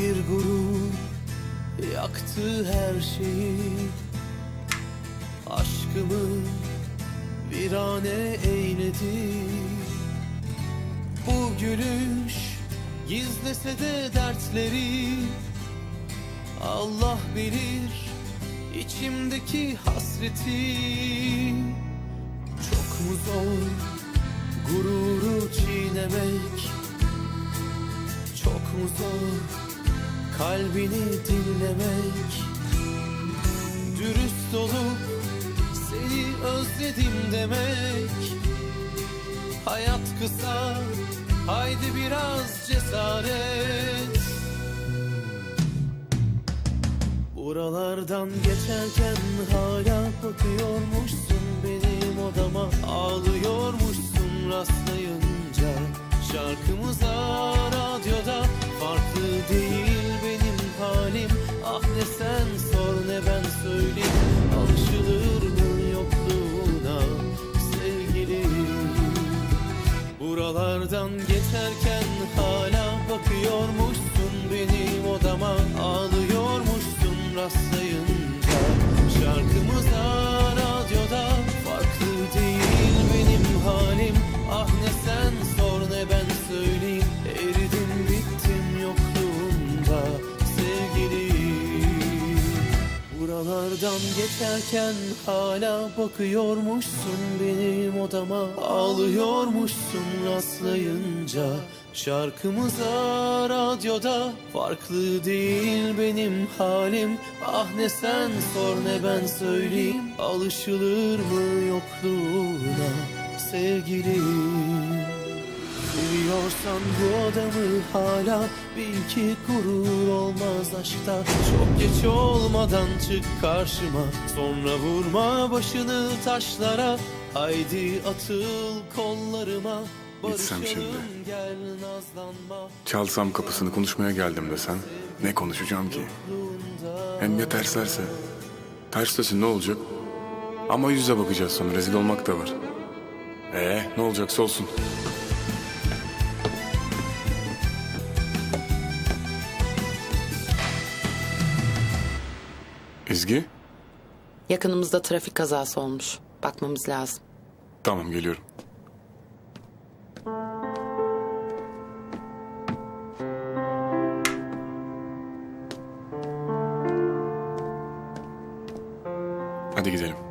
bir gurur yaktı her şeyi. Aşkımı virane eyledi. Bu gülüş gizlese de dertleri. Allah bilir içimdeki hasreti. Çok mu zor gururu çiğnemek kalbini dinlemek Dürüst olup seni özledim demek. Hayat kısa haydi biraz cesaret. Buralardan geçerken hala bakıyormuşsun benim odama. Ağlıyormuşsun rastlayınca Şarkımıza geçerken hala bakıyormuşsun benim odama Ağlıyormuşsun rastlayınca Buralardan geçerken hala bakıyormuşsun benim odama. Ağlıyormuşsun rastlayınca Şarkımıza radyoda. Farklı değil benim halim. Ah ne sen sor ne ben söyleyeyim. Alışılır mı yokluğuna sevgilim Seviyorsan bu adamı hala bil ki gurur olmaz aşkta Çok geç olmadan çık karşıma Sonra vurma başını taşlara Haydi atıl kollarıma Gitsem şimdi. Çalsam kapısını konuşmaya geldim desen ne konuşacağım ki? Hem ya terslerse? Ters desin ne olacak? Ama yüze bakacağız sonra rezil olmak da var. Ee ne olacaksa olsun. Ezgi? Yakınımızda trafik kazası olmuş. Bakmamız lazım. Tamam geliyorum. Hadi gidelim.